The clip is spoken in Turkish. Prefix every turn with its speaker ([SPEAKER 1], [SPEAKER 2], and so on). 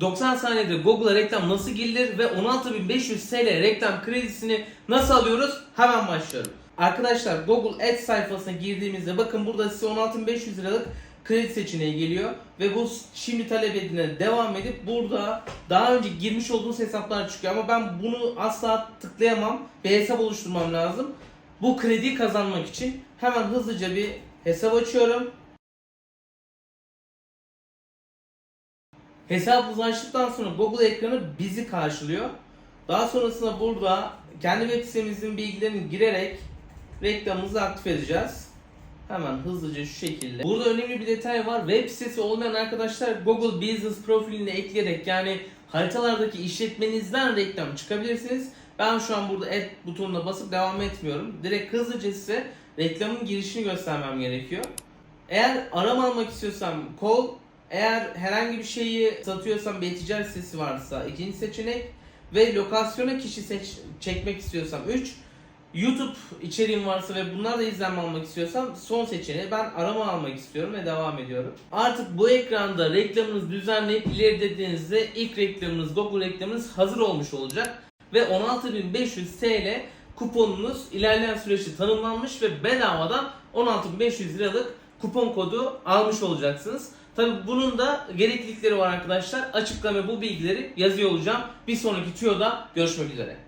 [SPEAKER 1] 90 saniyede Google'a reklam nasıl girilir ve 16.500 TL reklam kredisini nasıl alıyoruz? Hemen başlıyorum. Arkadaşlar Google Ads sayfasına girdiğimizde bakın burada size 16.500 liralık kredi seçeneği geliyor ve bu şimdi talep edilen devam edip burada daha önce girmiş olduğunuz hesaplar çıkıyor ama ben bunu asla tıklayamam. Bir hesap oluşturmam lazım. Bu krediyi kazanmak için hemen hızlıca bir hesap açıyorum. Hesabımızı açtıktan sonra Google ekranı bizi karşılıyor. Daha sonrasında burada kendi web sitemizin bilgilerini girerek reklamımızı aktif edeceğiz. Hemen hızlıca şu şekilde. Burada önemli bir detay var. Web sitesi olmayan arkadaşlar Google Business profiline ekleyerek yani haritalardaki işletmenizden reklam çıkabilirsiniz. Ben şu an burada add butonuna basıp devam etmiyorum. Direkt hızlıca size reklamın girişini göstermem gerekiyor. Eğer arama almak istiyorsam call, eğer herhangi bir şeyi satıyorsam bir ticaret sitesi varsa ikinci seçenek ve lokasyona kişi seç, çekmek istiyorsam 3 YouTube içeriğim varsa ve bunlar da izlenme almak istiyorsam son seçeneği ben arama almak istiyorum ve devam ediyorum. Artık bu ekranda reklamınızı düzenleyip ileri dediğinizde ilk reklamınız Google reklamınız hazır olmuş olacak ve 16.500 TL kuponunuz ilerleyen süreçte tanımlanmış ve bedavadan 16.500 liralık kupon kodu almış olacaksınız. Tabi bunun da gereklilikleri var arkadaşlar. Açıklama bu bilgileri yazıyor olacağım. Bir sonraki tüyoda görüşmek üzere.